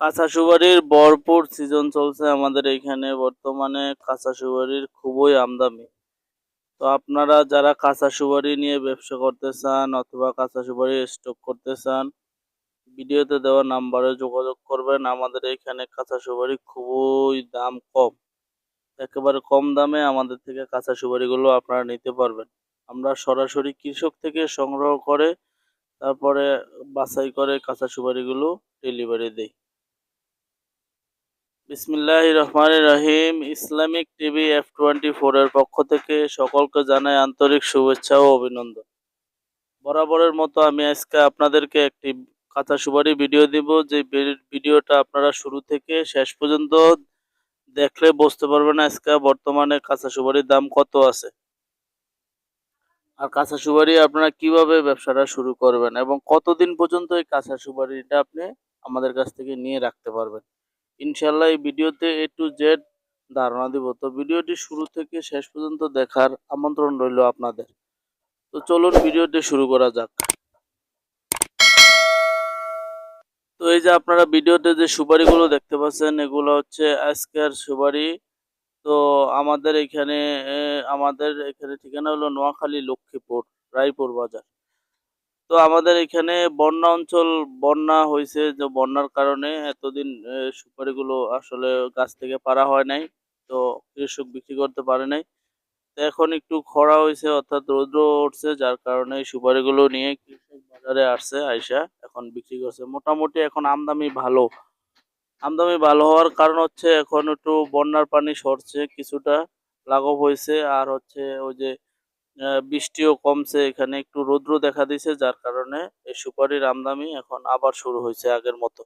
কাঁচা সুপারির ভরপুর সিজন চলছে আমাদের এইখানে বর্তমানে কাঁচা সুপারির খুবই আমদানি। তো আপনারা যারা কাঁচা সুপারি নিয়ে ব্যবসা করতে চান অথবা কাঁচা সুপারি স্টক করতে চান, ভিডিওতে দেওয়া নাম্বারে যোগাযোগ করবেন। আমাদের এখানে কাঁচা সুপারি খুবই দাম কম। একেবারে কম দামে আমাদের থেকে কাঁচা সুপারিগুলো আপনারা নিতে পারবেন। আমরা সরাসরি কৃষক থেকে সংগ্রহ করে তারপরে বাছাই করে কাঁচা সুপারিগুলো ডেলিভারি দেই। বিসমিল্লাহ রহমান রহিম। ইসলামিক টিভি এফ টোয়েন্টি ফোরের পক্ষ থেকে সকলকে জানাই আন্তরিক শুভেচ্ছা ও অভিনন্দন। বরাবরের মতো আমি আজকে আপনাদেরকে একটি কাঁচা সুপারি ভিডিও দিব। যে ভিডিওটা আপনারা শুরু থেকে শেষ পর্যন্ত দেখলে বুঝতে পারবেন আজকে বর্তমানে কাঁচা সুপারির দাম কত আছে। আর কাঁচা সুপারি আপনারা কীভাবে ব্যবসাটা শুরু করবেন এবং কতদিন পর্যন্ত এই কাঁচা সুপারিটা আপনি আমাদের কাছ থেকে নিয়ে রাখতে পারবেন। ইনশাল্লাহ এই ভিডিওতে এ টু জেড ধারণা দিব। তো ভিডিওটি শুরু থেকে শেষ পর্যন্ত দেখার আমন্ত্রণ রইল আপনাদের। তো চলুন ভিডিওটি শুরু করা যাক। তো এই যে আপনারা ভিডিওতে যে সুপারিগুলো দেখতে পাচ্ছেন, এগুলো হচ্ছে আজকের সুপারি। তো আমাদের এখানে আমাদের এখানে ঠিকানা হলো নোয়াখালী লক্ষ্মীপুর, রায়পুর বাজার। তো আমাদের এখানে বন্যা অঞ্চল, বন্যা হয়েছে যে বন্যার কারণে এতদিন সুপারিগুলো আসলে গাছ থেকে পারা হয় নাই, তো কৃষক বিক্রি করতে পারে নাই। তো এখন একটু খরা হয়েছে, অর্থাৎ রৌদ্র উঠছে, যার কারণে সুপারিগুলো নিয়ে কৃষক বাজারে আসছে, আইসা এখন বিক্রি করছে। মোটামুটি এখন আমদানি ভালো। আমদানি ভালো হওয়ার কারণ হচ্ছে এখন একটু বন্যার পানি সরছে, কিছুটা লাঘব হয়েছে, আর হচ্ছে ওই যে বৃষ্টিও কমছে এখানে একটু রৌদ্র দেখা দিয়েছে যার কারণে এই সুপারির আমদানি এখন আবার শুরু হয়েছে আগের মতো।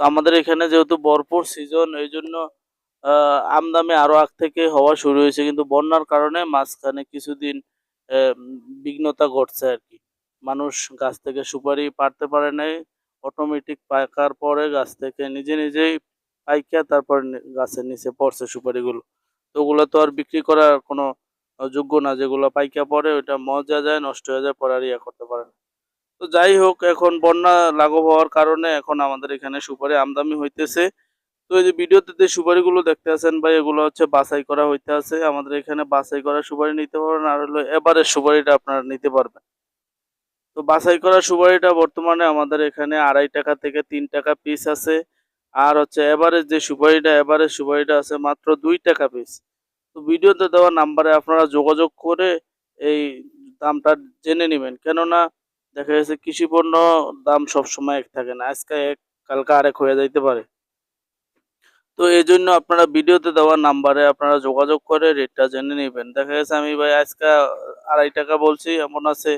তো আমাদের এখানে যেহেতু ভরপুর সিজন এই জন্য আহ, আমদানি আরও আগ থেকে হওয়া শুরু হয়েছে কিন্তু বন্যার কারণে মাঝখানে কিছুদিন বিঘ্নতা ঘটছে আর কি। মানুষ গাছ থেকে সুপারি পারতে পারে নাই অটোমেটিক পাকার পরে গাছ থেকে নিজে নিজেই পাইকা তারপর গাছের নিচে পড়ছে সুপারিগুলো। তো ওগুলো তো আর বিক্রি করার কোনো যোগ্য না, যেগুলো পাইকা পরে ওইটা মজা যায়, নষ্ট হয়ে যায়, পরে আর ইয়া করতে পারে না। তো যাই হোক, এখন বন্যা লাঘব হওয়ার কারণে এখন আমাদের এখানে সুপারি আমদানি হইতেছে। তো এই যে ভিডিওতে যে সুপারিগুলো দেখতে আছেন ভাই, এগুলো হচ্ছে বাছাই করা হইতে আছে। আমাদের এখানে বাছাই করা সুপারি নিতে পারবেন, আর হলো এবারের সুপারিটা আপনারা নিতে পারবেন। তো বাছাই করা সুপারিটা বর্তমানে আমাদের এখানে আড়াই টাকা থেকে তিন টাকা পিস আছে। আর হচ্ছে এভারেজ যে সুপারিটা এভারেজ সুপারিটা আছে মাত্র দুই টাকা পিস তো ভিডিওতে দেওয়া নাম্বারে আপনারা যোগাযোগ করে এই দামটা জেনে নেবেন। কেননা দেখা যাচ্ছে কৃষি পণ্য দাম সবসময় এক থাকে না। আজকে এক, কালকে আরেক হয়ে যাইতে পারে। তো এই জন্য আপনারা ভিডিওতে দেওয়া নাম্বারে আপনারা যোগাযোগ করে রেটটা জেনে নেবেন। দেখা গেছে আমি ভাই আজকে আড়াই টাকা বলছি, এমন আছে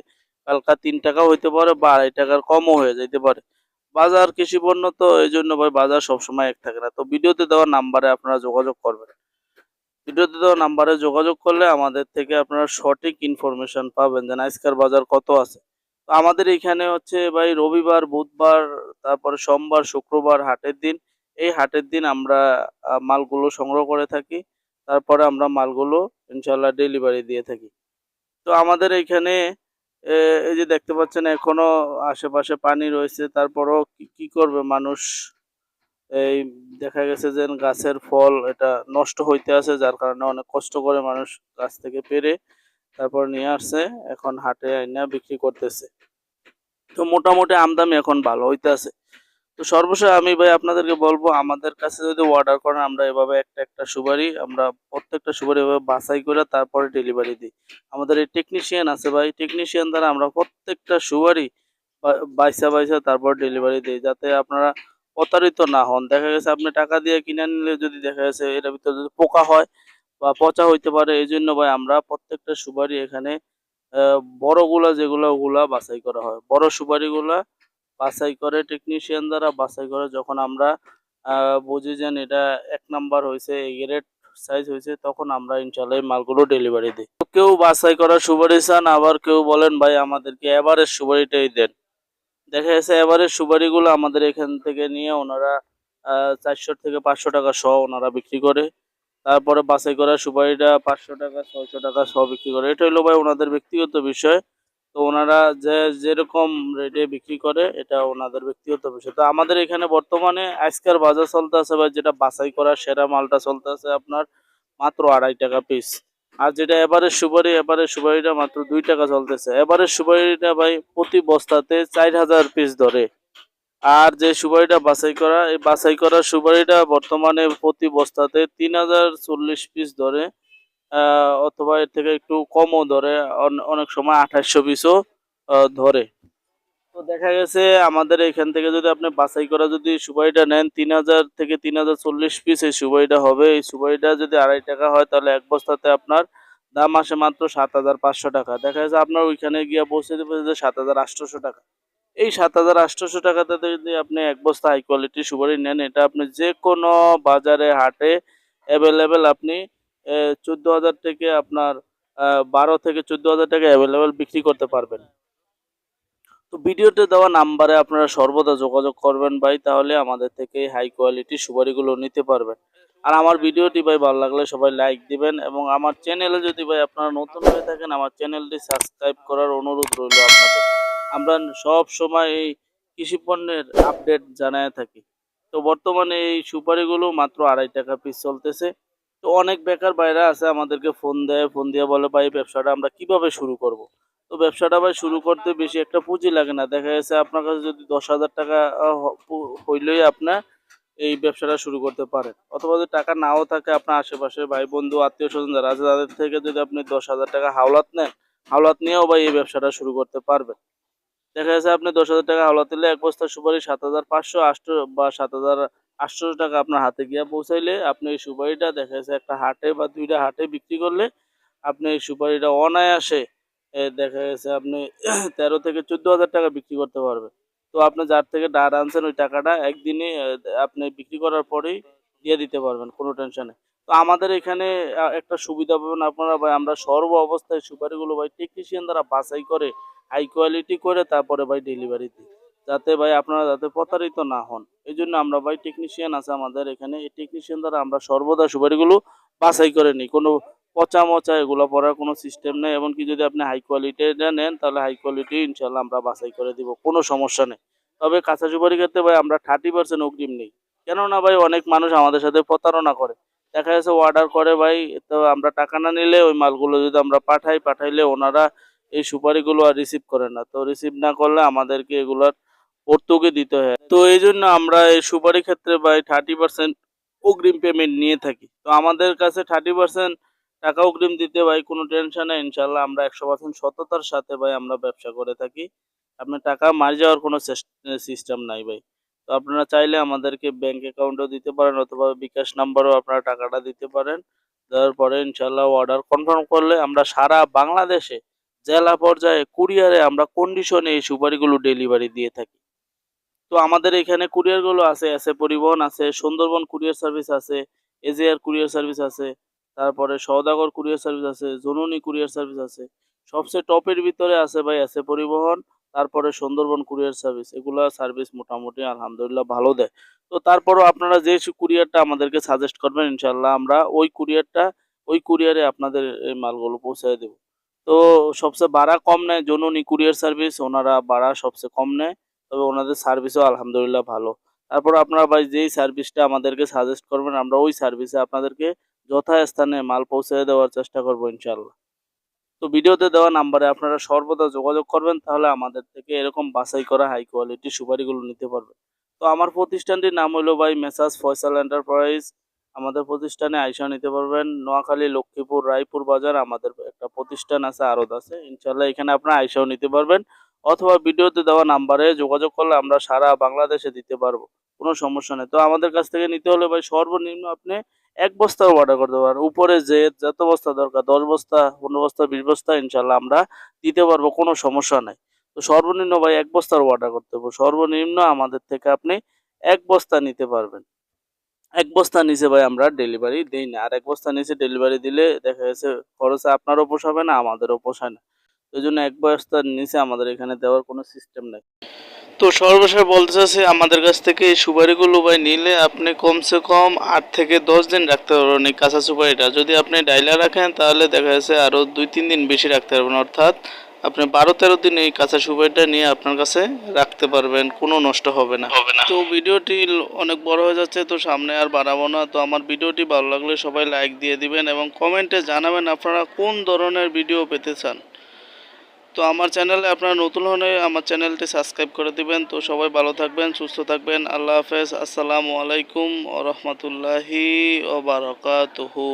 কালকা তিন টাকা হইতে পারে বা আড়াই টাকার কমও হয়ে যাইতে পারে। বাজার কৃষি পণ্য তো এই জন্য ভাই বাজার সবসময় এক থাকে না। তো ভিডিওতে দেওয়া নাম্বারে আপনারা যোগাযোগ করবেন। ভিডিওতে দেওয়া নাম্বারে যোগাযোগ করলে আমাদের থেকে আপনারা সঠিক ইনফরমেশন পাবেন যে আজকের বাজার কত আছে। তো আমাদের এখানে হচ্ছে ভাই রবিবার, বুধবার, তারপরে সোমবার, শুক্রবার হাটের দিন। এই হাটের দিন আমরা মালগুলো সংগ্রহ করে থাকি। তারপরে আমরা মালগুলো ইনশাল্লাহ ডেলিভারি দিয়ে থাকি। তো আমাদের এখানে এই যে দেখতে পাচ্ছেন এখনও আশেপাশে পানি রয়েছে। তারপরও কি করবে মানুষ? এই দেখা গেছে যে গাছের ফল এটা নষ্ট হইতে আছে, যার কারণে অনেক কষ্ট করে মানুষ গাছ থেকে পেরে তারপর নিয়ে আসছে, এখন হাটে আইনা বিক্রি করতেছে। তো মোটামুটি আমদানি এখন ভালো হইতে আছে তো সর্বশেষ আমি ভাই আপনাদেরকে বলব, আমাদের কাছে যদি অর্ডার করেন, আমরা এভাবে একটা একটা সুপারি, আমরা প্রত্যেকটা সুপারি এভাবে বাছাই করে তারপরে ডেলিভারি দিই। আমাদের এই টেকনিশিয়ান আছে ভাই টেকনিশিয়ান দ্বারা আমরা প্রত্যেকটা সুপারি বাইসা বাইসা তারপর ডেলিভারি দিই, যাতে আপনারা প্রতারিত না হন। দেখা গেছে আপনি টাকা দিয়ে কিনে নিলে যদি দেখা গেছে এর ভিতরে যদি পোকা হয় বা পচা হইতে পারে এই জন্য ভাই আমরা প্রত্যেকটা সুপারি এখানে বড়গুলা যেগুলো ওগুলা বাছাই করা হয়। বড় সুপারিগুলা বাছাই করে টেকনিশিয়ান দ্বারা বাছাই করে যখন আমরা বুঝি যে এটা এক নাম্বার হয়েছে গ্রেড সাইজ হয়েছে তখন আমরা ইনশাল্লাহ মালগুলো ডেলিভারি দিই। কেউ বাছাই করা সুপারি চান, আবার কেউ বলেন, ভাই, আমাদেরকে এভারেজ সুপারিটাই দেন। দেখা যাচ্ছে এভারেজ সুপারিগুলো আমাদের এখান থেকে নিয়ে ওনারা চারশো থেকে পাঁচশো টাকা সহ ওনারা বিক্রি করে। তারপরে বাছাই করা সুপারিটা পাঁচশো টাকা, ছয়শো টাকা সহ বিক্রি করে। এটা হলো ভাই ওনাদের ব্যক্তিগত বিষয়। তো ওনারা যে, যেরকম রেটে বিক্রি করে, এটা ওনাদের ব্যক্তিগত বিষয়। তো আমাদের এখানে বর্তমানে আজকের বাজার চলতে আছে বা যেটা বাছাই করা সেরা মালটা চলতে আছে আপনার মাত্র আড়াই টাকা পিস আর যেটা এবারের সুপারি এবারের সুপারিটা মাত্র দুই টাকা চলতেছে। এবারের সুপারিটা ভাই প্রতি বস্তাতে চার হাজার পিস ধরে। আর যে সুপারিটা বাছাই করা, এই বাছাই করা সুপারিটা বর্তমানে প্রতি বস্তাতে তিন হাজার চল্লিশ পিস ধরে অথবা এর থেকে একটু কমও ধরে, অন- অনেক সময় আঠাশশো পিসও ধরে। তো দেখা গেছে আমাদের এখান থেকে যদি আপনি বাছাই করা যদি সুপারিটা নেন, তিন হাজার থেকে তিন হাজার চল্লিশ পিস এই সুপারিটা হবে। এই সুপারিটা যদি আড়াই টাকা হয়, তাহলে এক বস্তাতে আপনার দাম আসে মাত্র সাত হাজার পাঁচশো টাকা। দেখা যাচ্ছে আপনার ওইখানে গিয়ে পৌঁছে দেবে যে সাত হাজার আটশোশো টাকা। এই সাত হাজার আটশোশো টাকাতে যদি আপনি এক বস্তা হাই কোয়ালিটি সুপারি নেন, এটা আপনি যে কোনো বাজারে, হাটে অ্যাভেলেবেল আপনি চোদ্দ হাজার থেকে আপনার বারো থেকে চোদ্দ হাজার টাকা অ্যাভেলেবেল বিক্রি করতে পারবেন। তো ভিডিওতে দেওয়া নাম্বারে আপনারা সর্বদা যোগাযোগ করবেন ভাই, তাহলে আমাদের থেকে হাই কোয়ালিটির সুপারিগুলো নিতে পারবেন। আর আমার ভিডিওটি ভাই ভালো লাগলে সবাই লাইক দিবেন এবং আমার চ্যানেলে যদি ভাই আপনারা নতুন হয়ে থাকেন, আমার চ্যানেলটি সাবস্ক্রাইব করার অনুরোধ রইল আপনাদের। আমরা সব সময় এই কৃষি পণ্যের আপডেট জানায় থাকি। তো বর্তমানে এই সুপারিগুলো মাত্র আড়াই টাকা পিস চলতেছে। তো অনেক বেকার বাইরে আছে, আমাদেরকে ফোন দেয় ফোন দিয়ে বলে, ভাই, ব্যবসাটা আমরা কীভাবে শুরু করব? তো ব্যবসাটা ভাই শুরু করতে বেশি একটা পুঁজি লাগে না। দেখা যাচ্ছে আপনার কাছে যদি দশ হাজার টাকা হইলেই আপনার এই ব্যবসাটা শুরু করতে পারেন। অথবা যদি টাকা নাও থাকে আপনার আশেপাশে ভাই, বন্ধু, আত্মীয় স্বজন যারা আছে, তাদের থেকে যদি আপনি দশ হাজার টাকা হাওলাত নেন, হাওলাত নিয়েও ভাই এই ব্যবসাটা শুরু করতে পারবেন। দেখা যাচ্ছে আপনি দশ হাজার টাকা হাওলাত দিলে এক বস্তা সুপারি সাত হাজার পাঁচশো, আষ্ট বা সাত হাজার আটশোশো টাকা আপনার হাতে গিয়ে পৌঁছাইলে আপনি এই সুপারিটা দেখা যাচ্ছে একটা হাটে বা দুইটা হাটে বিক্রি করলে আপনি এই সুপারিটা অনায়াসে দেখা গেছে আপনি তেরো থেকে চোদ্দ হাজার টাকা বিক্রি করতে পারবেন তো আপনি যার থেকে ডার আনছেন, ওই টাকাটা একদিনে আপনি বিক্রি করার পরেই দিয়ে দিতে পারবেন, কোনো টেনশনে তো আমাদের এখানে একটা সুবিধা পাবেন আপনারা ভাই, আমরা সর্ব অবস্থায় সুপারিগুলো ভাই টেকনিশিয়ান দ্বারা বাছাই করে হাই কোয়ালিটি করে তারপরে ভাই ডেলিভারি দিই। যাতে ভাই আপনারা যাতে প্রতারিত না হন। এই জন্য আমরা ভাই টেকনিশিয়ান আছে আমাদের এখানে। এই টেকনিশিয়ান দ্বারা আমরা সর্বদা সুপারিগুলো বাছাই করে নিই। কোনো পচা মচা এগুলো পরার কোনো সিস্টেম নেই। এমনকি যদি আপনি হাই কোয়ালিটিটা নেন, তাহলে হাই কোয়ালিটি ইনশাল্লাহ আমরা বাছাই করে দিব, কোনো সমস্যা নেই। তবে কাঁচা সুপারি ক্ষেত্রে ভাই, আমরা থার্টি পার্সেন্ট অগ্রিম নেই। কেননা ভাই, অনেক মানুষ আমাদের সাথে প্রতারণা করে। দেখা যাচ্ছে অর্ডার করে ভাই, তো আমরা টাকা না নিলে ওই মালগুলো যদি আমরা পাঠাই, পাঠাইলে ওনারা এই সুপারিগুলো আর রিসিভ করে না। তো রিসিভ না করলে আমাদেরকে এগুলার ভর্তুকি দিতে হয়। তো এই জন্য আমরা এই সুপারি ক্ষেত্রে ভাই থার্টি পার্সেন্ট অগ্রিম পেমেন্ট নিয়ে থাকি। তো আমাদের কাছে থার্টি পার্সেন্ট টাকা অগ্রিম দিতে ভাই, কোনো টেনশন নেই ইনশাল্লাহ আমরা একশো পার্সেন্ট সততার সাথে ভাই আমরা ব্যবসা করে থাকি। আপনার টাকা মারি যাওয়ার কোনো সিস্টেম নাই ভাই। তো আপনারা চাইলে আমাদেরকে ব্যাংক অ্যাকাউন্টও দিতে পারেন অথবা বিকাশ নাম্বারও আপনারা টাকাটা দিতে পারেন। দেওয়ার পরে ইনশাল্লাহ অর্ডার কনফার্ম করলে আমরা সারা বাংলাদেশে জেলা পর্যায়ে কুরিয়ারে আমরা কন্ডিশনে এই সুপারিগুলো ডেলিভারি দিয়ে থাকি। তো আমাদের এখানে কুরিয়ারগুলো আছে এস পরিবহন আছে, সুন্দরবন কুরিয়ার সার্ভিস আছে এজিআর কুরিয়ার সার্ভিস আছে তারপরে সওদাগর কুরিয়ার সার্ভিস আছে, জননী কুরিয়ার সার্ভিস আছে, সবচেয়ে টপের ভিতরে আছে ভাই এ পরিবহন, তারপরে সুন্দরবন কুরিয়ার সার্ভিস, এগুলা সার্ভিস মোটামুটি আলহামদুলিল্লাহ ভালো দেয়। তো তারপরও আপনারা যে কুরিয়ারটা আমাদেরকে সাজেস্ট করবেন ইনশাল্লাহ আমরা ওই কুরিয়ারটা, ওই কুরিয়ারে আপনাদের এই মালগুলো পৌঁছে দেবো। তো সবচেয়ে ভাড়া কম নেয় জননী কুরিয়ার সার্ভিস, ওনারা ভাড়া সবচেয়ে কম নেয়, তবে ওনাদের সার্ভিসও আলহামদুলিল্লাহ ভালো। তারপর আপনারা ভাই যেই সার্ভিসটা আমাদেরকে সাজেস্ট করবেন, আমরা ওই সার্ভিসে আপনাদেরকে যথাস্থানে মাল পৌঁছে দেওয়ার চেষ্টা করব ইনশাল্লাহ তো ভিডিওতে দেওয়া নাম্বারে আপনারা সর্বদা যোগাযোগ করবেন, তাহলে আমাদের থেকে এরকম বাছাই করা হাই কোয়ালিটি সুপারিগুলো নিতে পারবেন তো আমার প্রতিষ্ঠানটির নাম হলো ভাই মেসাজ ফয়সাল এন্টারপ্রাইজ। আমাদের প্রতিষ্ঠানে আইসা নিতে পারবেন। নোয়াখালী, লক্ষ্মীপুর, রায়পুর বাজার আমাদের একটা প্রতিষ্ঠান আছে আরত আছে। ইনশাল্লাহ এখানে আপনারা আইসাও নিতে পারবেন। অথবা ভিডিওতে দেওয়া নাম্বারে যোগাযোগ করলে আমরা সারা বাংলাদেশে দিতে পারব। কোনো সমস্যা নেই। তো আমাদের কাছ থেকে নিতে হলে ভাই সর্বনিম্ন আপনি এক বস্তা অর্ডার করতে পারেন উপরে যে যত বস্তা দরকার, দশ বস্তা, পনেরো বস্তা, বিশ বস্তা ইনশাল্লাহ আমরা দিতে পারব, কোনো সমস্যা নাই। তো সর্বনিম্ন ভাই এক বস্তার অর্ডার করতে হবে সর্বনিম্ন আমাদের থেকে আপনি এক বস্তা নিতে পারবেন। এক বস্তা নিচে ভাই আমরা ডেলিভারি দিই না। আর এক বস্তা নিচে ডেলিভারি দিলে দেখা গেছে খরচে আপনারও পোষাবে না, আমাদেরও পোষায় না। ওই জন্য এক বস্তার নিচে আমাদের এখানে দেওয়ার কোনো সিস্টেম নেই। তো সর্বশেষ বলতে চাচ্ছি আমাদের কাছ থেকে এই সুপারিগুলো ভাই নিলে আপনি কমসে কম আট থেকে দশ দিন রাখতে পারবেন এই কাঁচা সুপারিটা। যদি আপনি ডাইলা রাখেন তাহলে দেখা যাচ্ছে আরও দুই তিন দিন বেশি রাখতে পারবেন। অর্থাৎ আপনি বারো তেরো দিন এই কাঁচা সুপারিটা নিয়ে আপনার কাছে রাখতে পারবেন কোনো নষ্ট হবে না। হবে না। তো ভিডিওটি অনেক বড় হয়ে যাচ্ছে তো সামনে আর বাড়াবো না। তো আমার ভিডিওটি ভালো লাগলে সবাই লাইক দিয়ে দিবেন এবং কমেন্টে জানাবেন আপনারা কোন ধরনের ভিডিও পেতে চান। তো আমার চ্যানেলে আপনারা নতুন হলে আমার চ্যানেলটি সাবস্ক্রাইব করে দিবেন। তো সবাই ভালো থাকবেন, সুস্থ থাকবেন। আল্লাহ হাফেজ। আসসালামু আলাইকুম ও রহমতুল্লাহি ও বারকাতুহু।